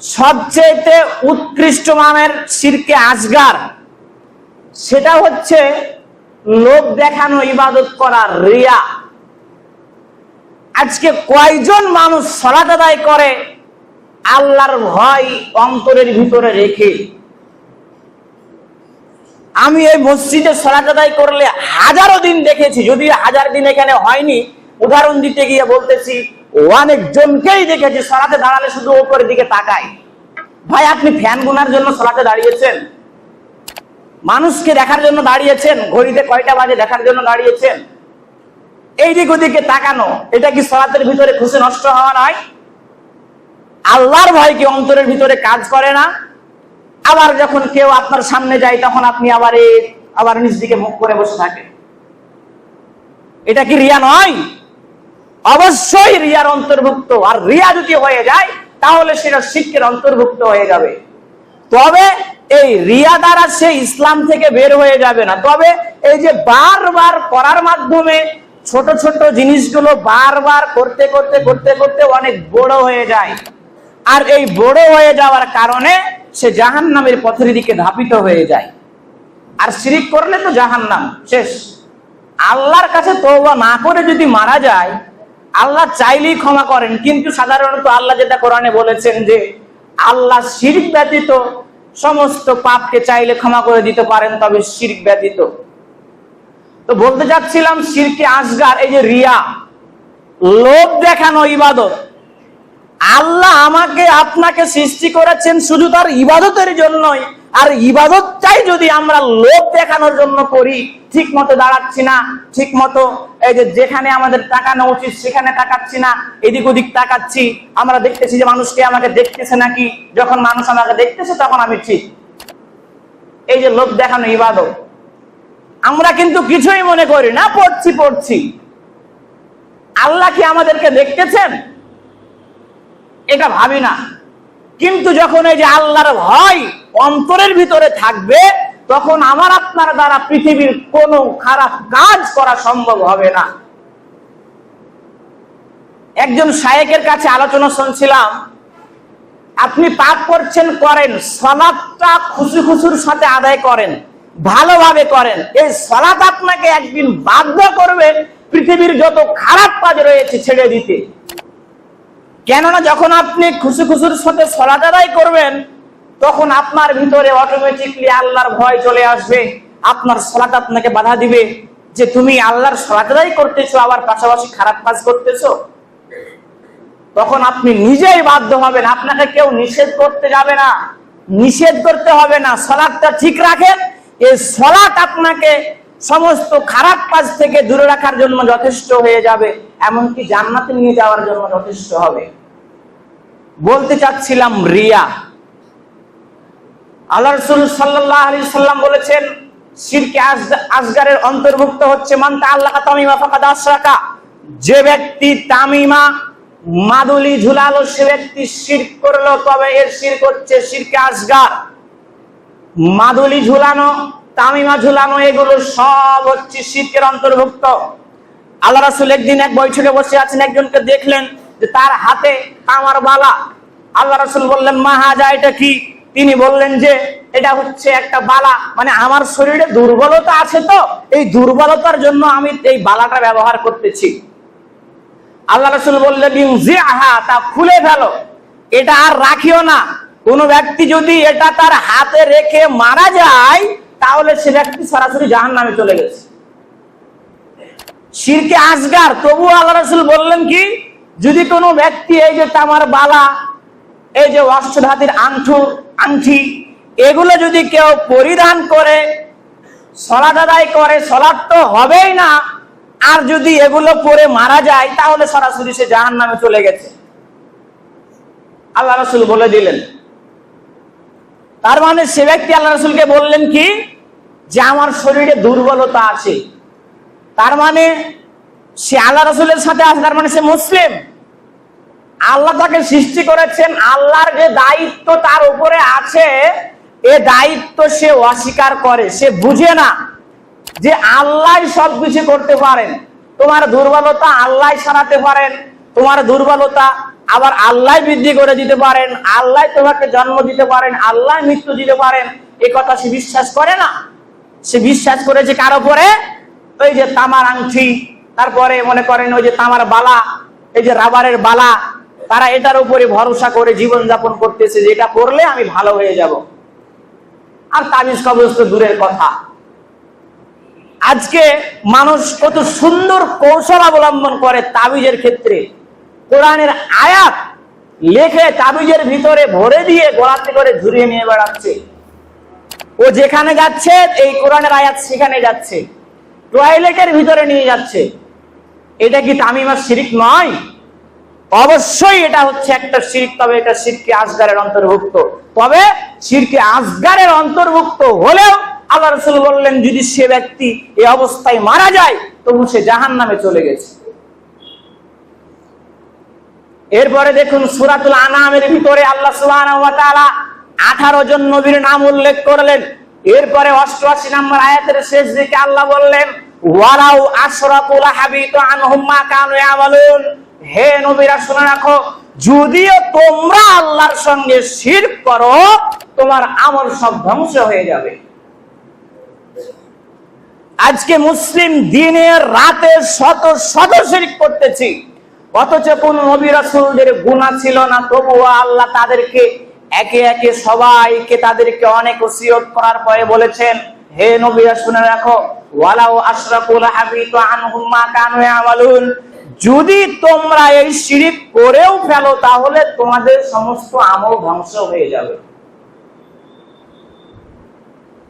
সবচেয়ে উৎকৃষ্ট মানের শিরকে আজগার, সেটা হচ্ছে লোক দেখানো, ইবাদত করা, রিয়া। আজকে কয়জন মানুষ সলাত আদায় করে? আল্লাহর ভয় অন্তরের ভিতরে রেখে। আমি এই মসজিদে সলাত আদায় করলে হাজারো দিন দেখেছি যদি হাজার দিন এখানে হয়নি। উদাহরণ দিতে গিয়ে বলতেছি অনেক জনকেই দেখেছি সলাতে দাঁড়ালে শুধু ওপরের দিকে তাকায়। ভাই, আপনি ফ্যান গুনার জন্য সলাতে দাঁড়িয়েছেন? মানুষকে দেখার জন্য দাঁড়িয়েছেন? ঘড়িতে কয়টা বাজে দেখার জন্য দাঁড়িয়েছেন? এইদিক ওদিকে তাকানো, এটা কি সলাতের ভিতরে খুশি নষ্ট হওয়া নয়? আল্লাহর ভয় কি অন্তরের ভিতরে কাজ করে না? আবার যখন কেউ আপনার সামনে যায়, তখন আপনি আবার আবার নিজ দিকে মুখ করে বসে থাকেন। এটা কি রিয়া নয়? অবশ্যই রিয়ার অন্তর্ভুক্ত। আর রিয়া যদি হয়ে যায়, তাহলে সেটা শিক্ষের অন্তর্ভুক্ত হয়ে যাবে। তবে এই রিয়া দ্বারা সে ইসলাম থেকে বের হয়ে যাবে না। তবে এই যে বারবার করার মাধ্যমে ছোট ছোট জিনিসগুলো বারবার করতে করতে করতে করতে অনেক বড় হয়ে যায়। আর এই বড় হয়ে যাওয়ার কারণে সে জাহান নামের পথের দিকে ধাপিত হয়ে যায়। আর শিরিক করলে তো জাহান নাম শেষ। আল্লাহর কাছে তওবা না করে যদি মারা যায় আল্লাহ চাইলেই ক্ষমা করেন, কিন্তু সাধারণত আল্লাহ যেটা কোরআনে বলেছেন যে, আল্লাহ শিরিক ব্যতীত সমস্ত পাপকে চাইলে ক্ষমা করে দিতে পারেন, তবে শিরিক ব্যতীত। তো বলতে চাচ্ছিলাম, শিরকে আসগার এই যে রিয়া, লোভ দেখানো ইবাদত আল্লাহ আমাকে আপনাকে সৃষ্টি করেছেন শুধু তার ইবাদতের জন্যই। আর ইবাদতটাই যদি আমরা লোভ দেখানোর জন্য করি ঠিক মতো দাঁড়াচ্ছি না ঠিক মতো এই যে যেখানে আমাদের তাকানো উচিত সেখানে তাকাচ্ছি না, এদিক ওদিক তাকাচ্ছি। আমরা দেখতেছি যে মানুষকে আমাকে দেখতেছে নাকি? যখন মানুষ আমাকে দেখতেছে তখন আমি ঠিক। এই যে লোভ দেখানো ইবাদত। আমরা কিন্তু কিছুই মনে করি না, পড়ছি পড়ছি। আল্লাহ কি আমাদেরকে দেখতেছেন? এটা ভাবি না। কিন্তু যখন এই যে আল্লাহর ভয় অন্তরের ভিতরে থাকবে, তখন আমার আপনার দ্বারা পৃথিবীর কোনো খারাপ কাজ করা সম্ভব হবে না। একজন শায়েকের কাছে আলোচনা শুনছিলাম, আপনি পাপ করছেন, করেন, সলাদটা খুশি খুশুর সাথে আদায় করেন, ভালোভাবে করেন। এই সলাদ আপনাকে একদিন বাধ্য করবে পৃথিবীর যত খারাপ কাজ রয়েছে ছেড়ে দিতে। কেননা যখন আপনি খুশি খুশির সাথে সলাদ আদায় করবেন, তখন আপনার ভিতরে অটোমেটিকলি আল্লাহর ভয় চলে আসবে, আপনার সলাত আপনাকে বাধা দিবে যে তুমি আল্লাহর সলাত আদায় করতেছো, আবার পাশাপাশি খারাপ কাজ করতেছো। তখন আপনি নিজেই বাধ্য হবেন, আপনাকে কেউ নিষেধ করতে যাবে না, নিষেধ করতে হবে না সলাদটা ঠিক রাখেন, এই সলাট আপনাকে সমস্ত খারাপ কাজ থেকে দূরে রাখার জন্য যথেষ্ট হয়ে যাবে, এমনকি জান্নাতে নিয়ে যাওয়ার জন্য যথেষ্ট হবে। বলতে চাচ্ছিলাম রিয়া। আল্লাহ রসুল সাল্লাহ আলি সাল্লাম বলেছেন, শিরকে আসগারের অন্তর্ভুক্ত হচ্ছে মানতা আল্লাহ তামিমা ফাঁকা আশরাকা যে ব্যক্তি তামিমা, মাদুলি ঝুলালো, সে ব্যক্তি শির করল, তবে এর শির করছে শিরকে আসগার মাদুলি ঝুলানো তামিমা ঝুলানো এগুলো সব হচ্ছে শিরকের অন্তর্ভুক্ত। আল্লাহ রাসুল একদিন এক বৈঠকে বসে আছেন, একজনকে দেখলেন যে তার হাতে তামার বালা। আল্লাহ রাসুল বললেন, মা হাজা, এটা কি? তিনি বললেন যে, এটা হচ্ছে একটা বালা। মানে আমার শরীরে দুর্বলতা আছে তো, এই দুর্বলতার জন্য আমি এই বালাটা ব্যবহার করতেছি। আল্লাহ রসুল বললেন যে আহা তা খুলে ফেলো। এটা আর রাখিও না। কোনো ব্যক্তি যদি এটা তার হাতে রেখে মারা যায় তাহলে সে ব্যক্তি সরাসরি জাহান নামে চলে গেছে। শিরকে আসগার তবু আল্লাহ রসুল বললেন কি, যদি কোনো ব্যক্তি এই যে তামার বালা, এই যে অষ্টধাতির আংঠু আংটি এগুলো যদি কেউ পরিধান করে সলাদ আদায় করে সলাদ তো হবেই না, আর যদি এগুলো পরে মারা যায়, তাহলে সরাসরি সে জাহান নামে চলে গেছে। আল্লাহ রসুল বলে দিলেন। তার মানে সে ব্যক্তি আল্লাহ রসুলকে বললেন কি যে আমার শরীরে দুর্বলতা আছে, তার মানে সে আল্লাহ রসুলের সাথে আছে, তার মানে সে মুসলিম। আল্লাহ তাকে সৃষ্টি করেছেন, আল্লাহর যে দায়িত্ব তার উপরে আছে, এ দায়িত্ব সে অস্বীকার করে, সে বুঝে না যে আল্লাহ সবকিছু করতে পারেন। তোমার দুর্বলতা আল্লাহ সারাতে পারেন, তোমার দুর্বলতা আবার আল্লাহ বৃদ্ধি করে দিতে পারেন আল্লাহ তোমাকে জন্ম দিতে পারেন আল্লাহ মৃত্যু দিতে পারেন, এ কথা সে বিশ্বাস করে না। সে বিশ্বাস করেছে কার উপরে? ওই যে তামার আংটি তারপরে মনে করেন ওই যে তামার বালা, এই যে রাবারের বালা, তারা এটার উপরে ভরসা করে জীবন যাপন করতেছে যে এটা করলে আমি ভালো হয়ে যাব। আর তাবিজ কবজ তো দূরের কথা। আজকে মানুষ কত সুন্দর কৌশল অবলম্বন করে তাবিজের ক্ষেত্রে। কোরআনের আয়াত লেখে তাবিজের ভিতরে ভরে দিয়ে গোড়াতে করে ঝুরিয়ে নিয়ে বেড়াচ্ছে। ও যেখানে যাচ্ছে, এই কোরআনের আয়াত সেখানে যাচ্ছে। টয়লেটের ভিতরে নিয়ে যাচ্ছে। এটা কি তামিমার শিরিক নয়? অবশ্যই এটা হচ্ছে একটা শিরিক, তবে এটা শিরকে আসগারের অন্তর্ভুক্ত। তবে শিরকে আসগারের অন্তর্ভুক্ত হলেও আল্লাহ রসুল বললেন, যদি সে ব্যক্তি এই অবস্থায় মারা যায়, তবু সে জাহান নামে চলে গেছে। এরপরে দেখুন সুরাতুল আনামের ভিতরে আল্লাহ সুবহানাহু 18 জন নবীর নাম উল্লেখ করলেন। এরপরে 88 নম্বর আয়াতের শেষ দিকে আল্লাহ বললেন, ওয়ালাউ আশরাকুল হাবিতু আনহুম মা কানু ইয়ামালুন। হে নবীরা, শুনে রাখো, যদিও তোমরা আল্লাহর সঙ্গে শিরক করো, তোমার আমল সব ধ্বংস হয়ে যাবে। আজকে মুসলিম দিনের রাতে শত শত শিরিক করতেছি। অথচ কোন নবী রাসূলদের ছিল না, তবুও আল্লাহ তাদেরকে একে একে সবাইকে তাদেরকে অনেক ওসিয়ত করার পরে বলেছেন, হে নবীরা শুনে রাখো, ওয়ালাউ আশরাকুল হাবিতু আনহুম মা কানু ইয়ামালুন। যদি তোমরা এই শিরিক করেও ফেলো, তাহলে তোমাদের সমস্ত আমল ধ্বংস হয়ে যাবে।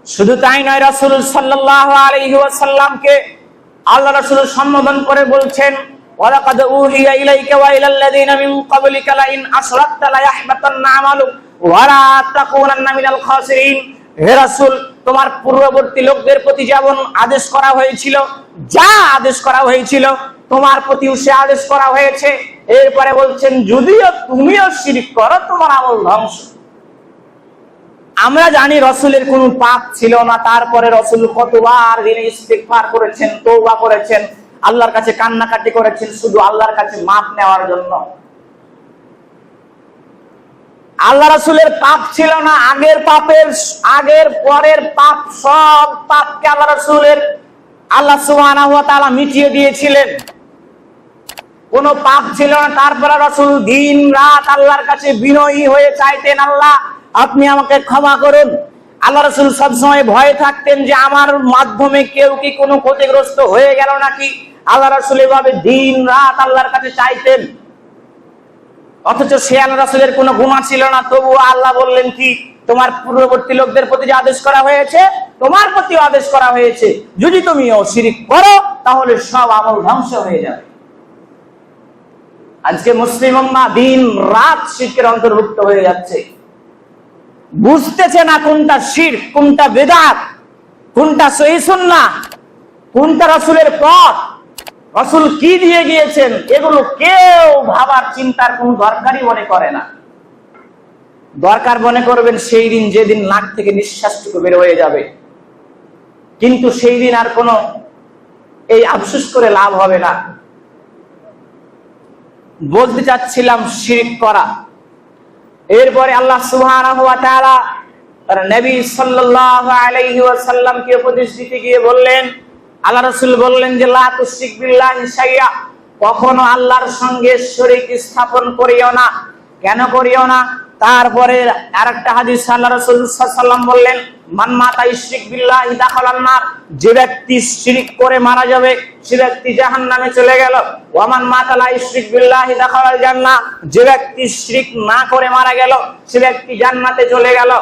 শুধু তাই নয়, রাসূল সাল্লাল্লাহু আলাইহি ওয়াসাল্লামকে আল্লাহ রাসূল সম্বোধন করে বলছেন, ওয়ালাকাদ উহিয়া ইলাইকা ওয়া ইলাল লাযিনা মিন ক্বাবলিকা লা ইন আশরাকতা লা ইয়াহবাতান্না আমালুক। তোমার পূর্ববর্তী লোকদের প্রতি যেমন আদেশ করা হয়েছিল, যা আদেশ করা হয়েছিল, তোমার প্রতিও সে আদেশ করা হয়েছে। এরপরে বলছেন, যদিও তুমিও শিরিক করো, তোমার আমল ধ্বংস। আমরা জানি রসুলের কোনো পাপ ছিল না, তারপরে রসুল কতবার তিনি ইস্তেগফার করেছেন, তওবা করেছেন, আল্লাহর কাছে কান্নাকাটি করেছেন, শুধু আল্লাহর কাছে মাপ নেওয়ার জন্য। আল্লাহ রসুলের পাপ ছিল না, আগের পাপের, আগের পরের পাপ, সব পাপকে আল্লাহ রসুলের, আল্লাহ ওয়া মিটিয়ে দিয়েছিলেন। কোন পাপ ছিল না, তারপরে রসুল দিন রাত আল্লাহর কাছে বিনয়ী হয়ে চাইতেন, আল্লাহ, আপনি আমাকে ক্ষমা করুন। আল্লাহ রসুল সবসময় ভয়ে থাকতেন যে, আমার মাধ্যমে কেউ কি কোনো ক্ষতিগ্রস্ত হয়ে গেল নাকি? আল্লাহ রসুল এভাবে দিন রাত আল্লাহর কাছে চাইতেন। অথচ সে আল্লাহ রসুলের কোনো গুণা ছিল না, তবুও আল্লাহ বললেন কি, তোমার পূর্ববর্তী লোকদের প্রতি যে আদেশ করা হয়েছে, তোমার প্রতি আদেশ করা হয়েছে। যদি তুমিও শিরিক করো, তাহলে সব আমল ধ্বংস হয়ে যাবে। আজকে মুসলিম দিন রাত শিরকের অন্তর্ভুক্ত হয়ে যাচ্ছে। বুঝতেছে না কোনটা শির কোনটা বেদাত, কোনটা সহি সুন্নাহ, কোনটা রসুলের পথ। রসুল কি দিয়ে গিয়েছেন এগুলো কেউ ভাবার চিন্তার কোন দরকারই মনে করে না। দরকার মনে করবেন সেই দিন যেদিন নাক থেকে নিঃশ্বাসটুকু বের হয়ে যাবে। কিন্তু সেই দিন আর কোনো এই আফসুস করে লাভ হবে না। বলতে চাচ্ছিলাম শিরিক করা। এরপরে আল্লাহ তার নবী সাল্লাল্লাহু আলাইহি ওয়াসাল্লামকে উপদেশ দিতে গিয়ে বললেন আল্লাহ রাসূল বললেন যে কখনো আল্লাহর সঙ্গে শরীক স্থাপন করিও না। কেন করিও না? তারপরে আরেকটা হাদিস আল্লাহ রাসূল বললেন, মান মাতা ইশরিক বিল্লাহি যে ব্যক্তি শিরিক করে মারা যাবে, সে ব্যক্তি জাহান্নামে চলে গেল। ওয়ামান মাতা লা ইশরিক বিল্লাহি দাখালাল জান্নাহ যে ব্যক্তি শিরিক না করে মারা গেল, সে ব্যক্তি জান্নাতে চলে গেল।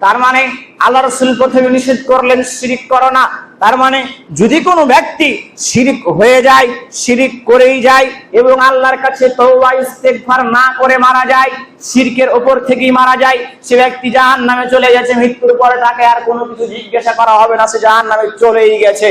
তার মানে আল্লাহ রসুল প্রথমে নিষেধ করলেন, শিরিক করো না তার মানে যদি কোনো ব্যক্তি শিরিক হয়ে যায়, শিরিক করেই যায় এবং আল্লাহর কাছে তওবা, ইস্তেগফার না করে মারা যায়, শিরকের ওপর থেকেই মারা যায়, সে ব্যক্তি জাহান নামে চলে গেছে, মৃত্যুর পরে তাকে আর কোনো কিছু জিজ্ঞাসা করা হবে না, সে জাহান নামে চলেই গেছে।